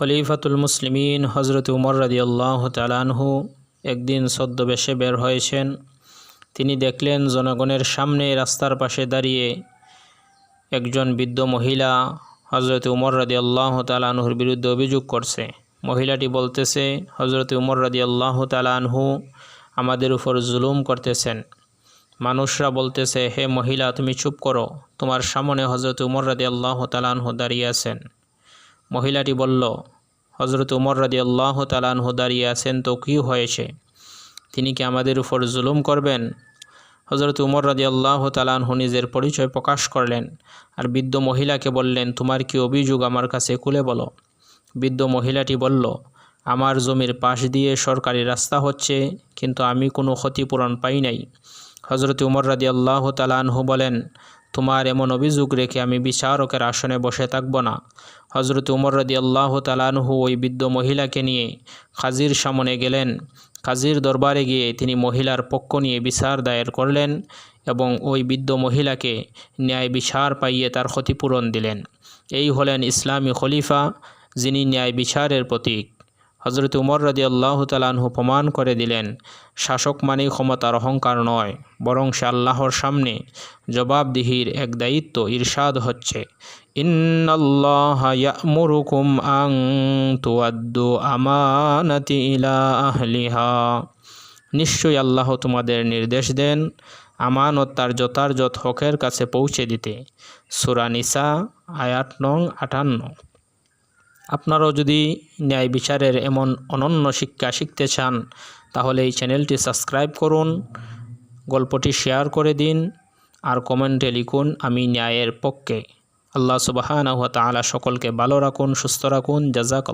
খলিফাতুল মুসলিমিন হজরত উমর রাদিয়াল্লাহ তালানহু একদিন ছদ্মবেশে বের হয়েছেন। তিনি দেখলেন জনগণের সামনে রাস্তার পাশে দাঁড়িয়ে একজন বৃদ্ধ মহিলা হজরত উমর রাদি আল্লাহ তালানহুর বিরুদ্ধে অভিযোগ করছে। মহিলাটি বলতেছে হজরত উমর রাদি আল্লাহ তালানহু আমাদের উপর জুলুম করতেছেন। মানুষরা বলতেছে, হে মহিলা, তুমি চুপ করো। তোমার সামনে হজরত উমর রাদি আল্লাহ তালানহু দাঁড়িয়ে আছেন। মহিলাটি বলল হজরত উমর রাদি আল্লাহ তালানহু দাঁড়িয়ে আছেন তো কী হয়েছে? তিনি কি আমাদের উপর জুলুম করবেন? হজরত উমর রাজি আল্লাহ তালানহু নিজের পরিচয় প্রকাশ করলেন আর বৃদ্ধ মহিলাকে বললেন, তোমার কি অভিযোগ আমার কাছে খুলে বলো? বৃদ্ধ মহিলাটি বলল, আমার জমির পাশ দিয়ে সরকারি রাস্তা হচ্ছে, কিন্তু আমি কোনো ক্ষতিপূরণ পাই নাই। হজরত উমর রাজি আল্লাহ তালানহু বলেন তোমার এমন অভিযোগ রেখে আমি বিচারকের আসনে বসে থাকব না। হজরত উমর রাদি আল্লাহ তালানহু ওই বৃদ্ধ মহিলাকে নিয়ে কাজীর সামনে গেলেন। কাজীর দরবারে গিয়ে তিনি মহিলার পক্ষ নিয়ে বিচার দায়ের করলেন এবং ওই বৃদ্ধ মহিলাকে ন্যায় বিচার পাইয়ে তার ক্ষতিপূরণ দিলেন। এই হলেন ইসলামী খলিফা, যিনি ন্যায় বিচারের প্রতীক। হজরত উমর রাজি আল্লাহ তালানহু প্রমাণ করে দিলেন, শাসক মানেই ক্ষমতার অহংকার নয়, বরং সে আল্লাহর সামনে জবাবদিহির এক দায়িত্ব ঈর্ষাদ হচ্ছে। আং নিশ্চয়ই আল্লাহ তোমাদের নির্দেশ দেন আমানত তার যথার্যথ হকের কাছে পৌঁছে দিতে। সুরা নিসা, আয়াত নং আটান্ন। আপনারাও যদি ন্যায় বিচারের এমন অনন্য শিক্ষা শিখতে চান, তাহলে এই চ্যানেলটি সাবস্ক্রাইব করুন, গল্পটি শেয়ার করে দিন, আর কমেন্টে লিখুন, আমি ন্যায়ের পক্ষে। আল্লাহ সুবাহান সকলকে ভালো রাখুন, সুস্থ রাখুন। জাজাক